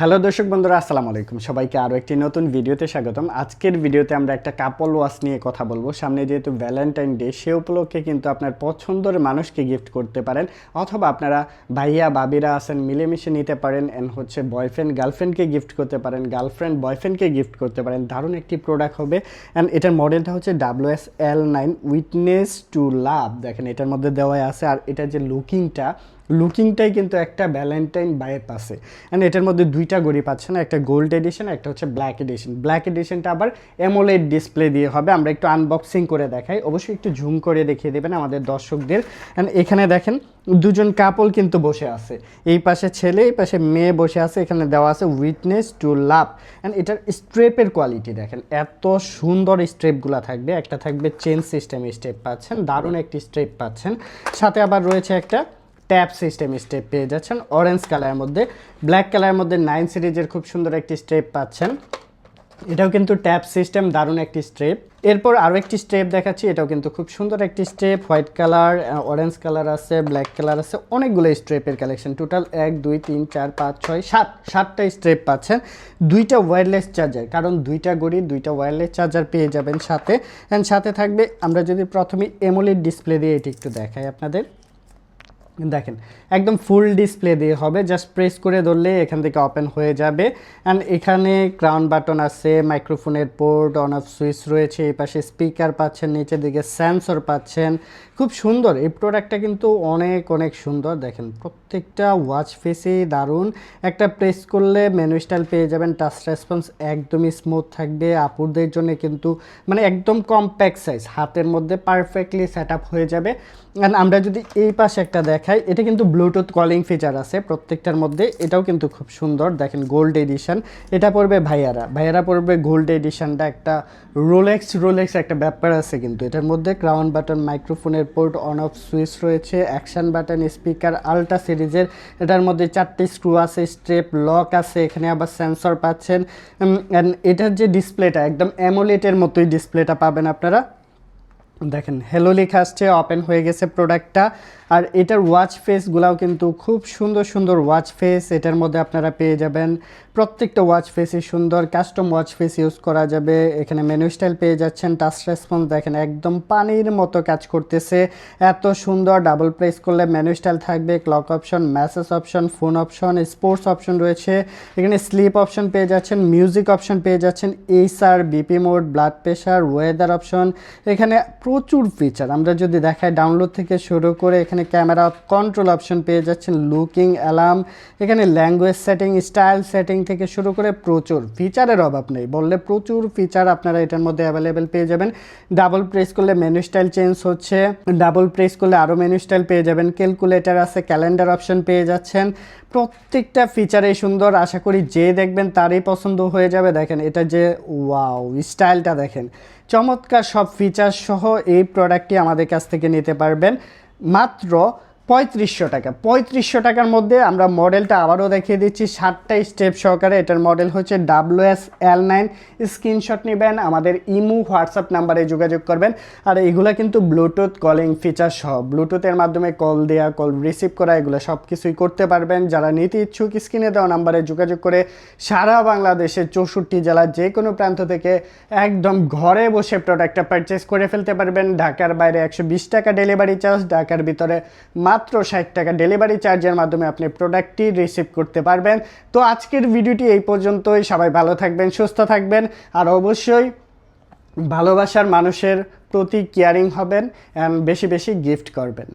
Hello দর্শক বন্ধুরা, আসসালামু আলাইকুম। সবাইকে আরও একটি নতুন ভিডিওতে স্বাগতম। আজকের ভিডিওতে আমরা একটা কাপল ওয়াশ নিয়ে কথা বলব। সামনে যেহেতু ভ্যালেন্টাইন ডে সে উপলক্ষে কিন্তু আপনার পছন্দের মানুষকে গিফট করতে পারেন, অথবা আপনারা ভাইয়া বাবিরা আছেন, মিলেমিশে নিতে পারেন অ্যান্ড হচ্ছে বয়ফ্রেন্ড গার্লফ্রেন্ডকে গিফট করতে পারেন গার্লফ্রেন্ড বয়ফ্রেন্ডকে গিফট করতে পারেন। দারুণ একটি প্রোডাক্ট হবে। অ্যান্ড এটার মডেলটা হচ্ছে W S L nine witness to love দেখেন, এটার মধ্যে দেওয়া আছে। আর এটার যে লুকিংটা লুকিংটাই কিন্তু একটা ভ্যালেন্টাইন বাইপ আছে। অ্যান্ড এটার মধ্যে দুইটা গড়ি পাচ্ছেন, একটা গোল্ড এডিশন একটা হচ্ছে ব্ল্যাক এডিশন ব্ল্যাক এডিশনটা আবার এমোলেড ডিসপ্লে দিয়ে হবে। আমরা একটু আনবক্সিং করে দেখাই। অবশ্যই একটু ঝুম করে দেখিয়ে দেবেন আমাদের দর্শকদের। অ্যান্ড এখানে দেখেন, দুজন কাপল কিন্তু বসে আছে। এই পাশে ছেলে, এই পাশে মেয়ে বসে আছে। এখানে দেওয়া আছে উইটনেস টু লাভ অ্যান্ড এটার স্ট্রেপের কোয়ালিটি দেখেন, এত সুন্দর স্ট্রেপগুলো থাকবে। একটা থাকবে চেন সিস্টেম স্টেপ পাচ্ছেন, দারুণ একটি স্ট্রেপ পাচ্ছেন। সাথে আবার রয়েছে একটা ট্যাপ সিস্টেম স্টেপ পেয়ে যাচ্ছেন। অরেঞ্জ কালারের মধ্যে ব্ল্যাক কালারের মধ্যে নাইন সিরিজের খুব সুন্দর একটি স্টেপ পাচ্ছেন। এটাও কিন্তু ট্যাপ সিস্টেম দারুণ একটি স্টেপ এরপর আরও একটি স্টেপ দেখাচ্ছি, এটাও কিন্তু খুব সুন্দর একটি strap white colour orange colour আছে ব্ল্যাক কালার আছে, অনেকগুলো স্ট্রেপের কালেকশন টোটাল এক, দুই, তিন, চার, পাঁচ, ছয়, সাত, সাতটা স্ট্রেপ পাচ্ছেন। দুইটা ওয়্যারলেস চার্জার কারণ দুইটা গড়ি দুইটা ওয়্যারলেস চার্জার পেয়ে যাবেন সাথে। অ্যান্ড সাথে থাকবে, আমরা যদি প্রথমে এমোলিড ডিসপ্লে দিয়ে এটি একটু দেখাই আপনাদের। দেখেন, একদম ফুল ডিসপ্লে দিয়ে হবে জাস্ট প্রেস করে ধরলে এখান থেকে ওপেন হয়ে যাবে। অ্যান্ড এখানে ক্রাউন বাটন আছে মাইক্রোফোনের পোর্ট অন অফ সুইচ রয়েছে, এই পাশে স্পিকার পাচ্ছেন, নিচের দিকে সেন্সর পাচ্ছেন। খুব সুন্দর, এই প্রোডাক্টটা কিন্তু অনেক অনেক সুন্দর। দেখেন, প্রত্যেকটা ওয়াচ ফেসেই দারুণ। একটা প্রেস করলে মেনু স্টাইল পেয়ে যাবেন টাচ রেসপন্স একদমই স্মুথ থাকবে। আপুরদের জন্য কিন্তু মানে একদম কম্প্যাক্ট সাইজ হাতের মধ্যে পারফেক্টলি সেট হয়ে যাবে। অ্যান্ড আমরা যদি এই পাশে একটা দেখাই, এটা কিন্তু ব্লুটুথ কলিং ফিচার আছে, প্রত্যেকটার মধ্যে। এটাও কিন্তু খুব সুন্দর, দেখেন গোল্ড এডিশন এটা পড়বে ভাইয়ারা। ভাইয়ারা পড়বে গোল্ড এডিশনটা একটা রোলেক্স রোলেক্স একটা ব্যাপার আছে কিন্তু। এটার মধ্যে ক্রাউন বাটন মাইক্রোফোনের পোর্ট অন অফ সুইচ রয়েছে অ্যাকশন বাটন স্পিকার আলট্রা সিরিজের এটার মধ্যে চারটি স্ক্রু আছে স্ট্রেপ লক আছে, এখানে আবার সেন্সর পাচ্ছেন। এটার যে ডিসপ্লেটা একদম অ্যামোলেটের মতোই ডিসপ্লেটা পাবেন আপনারা। দেখেন হ্যালো লেখা আসছে ওপেন হয়ে গেছে প্রোডাক্টটা আর এটার ওয়াচ ফেসগুলাও কিন্তু খুব সুন্দর সুন্দর ওয়াচ ফেস এটার মধ্যে আপনারা পেয়ে যাবেন প্রত্যেকটা ওয়াচ ফেসই সুন্দর কাস্টম ওয়াচ ফেস ইউজ করা যাবে। এখানে মেনু স্টাইল পেয়ে যাচ্ছেন টাচ রেসপন্স দেখেন, একদম পানির মতো কাজ করতেছে। এত সুন্দর ডাবল প্রেস করলে মেনু স্টাইল থাকবে clock option message option phone option sports option রয়েছে। এখানে স্লিপ অপশন পেয়ে যাচ্ছেন মিউজিক অপশন পেয়ে যাচ্ছেন HR BP mode blood pressure weather option এখানে প্রচুর ফিচার আমরা যদি দেখাই ডাউনলোড থেকে শুরু করে এখানে ক্যামেরা কন্ট্রোল অপশন পেয়ে যাচ্ছেন লুকিং অ্যালার্ম এখানে ল্যাঙ্গুয়েজ সেটিং স্টাইল সেটিং থেকে শুরু করে প্রচুর ফিচারের অভাব নেই। বললে প্রচুর ফিচার আপনারা এটার মধ্যে অ্যাভেলেবেল পেয়ে যাবেন। ডাবল প্রেস করলে মেনু স্টাইল চেঞ্জ হচ্ছে। ডাবল প্রেস করলে আরও মেনু স্টাইল পেয়ে যাবেন। ক্যালকুলেটার আছে ক্যালেন্ডার অপশন পেয়ে যাচ্ছেন। প্রত্যেকটা ফিচারে সুন্দর। আশা করি যে দেখবেন তারই পছন্দ হয়ে যাবে। দেখেন এটা যে ওয়াও স্টাইলটা দেখেন। চমৎকার সব ফিচার সহ এই প্রোডাক্টটি আমাদের কাছ থেকে নিতে পারবেন। মাত্র পঁয়ত্রিশশো টাকা। পঁয়ত্রিশশো টাকার মধ্যে আমরা মডেলটা আবারও দেখিয়ে দিচ্ছি। সাতটা স্টেপ সহকারে এটার মডেল হচ্ছে W S L nine. Screenshot নেবেন, আমাদের ইমু, হোয়াটসঅ্যাপ নাম্বারে যোগাযোগ করবেন। আর এগুলো কিন্তু ব্লুটুথ কলিং ফিচার সহ। ব্লুটুথের মাধ্যমে কল দেওয়া কল রিসিভ করা, এগুলো সব কিছুই করতে পারবেন। যারা নিতে ইচ্ছুক, স্ক্রিনে দেওয়া নাম্বারে যোগাযোগ করে সারা বাংলাদেশের চৌষট্টি জেলার যে কোনো প্রান্ত থেকে একদম ঘরে বসে প্রোডাক্টটা পারচেস করে ফেলতে পারবেন। ঢাকার বাইরে একশো বিশ টাকা ডেলিভারি চার্জ ঢাকার ভিতরে মাত্র ষাট টাকা ডেলিভারি চার্জের মাধ্যমে আপনি প্রোডাক্টটি রিসিভ করতে পারবেন। তো আজকের ভিডিওটি এই পর্যন্তই। সবাই ভালো থাকবেন, সুস্থ থাকবেন, আর অবশ্যই ভালোবাসার মানুষের প্রতি কেয়ারিং হবেন অ্যান্ড বেশি বেশি গিফট করবেন।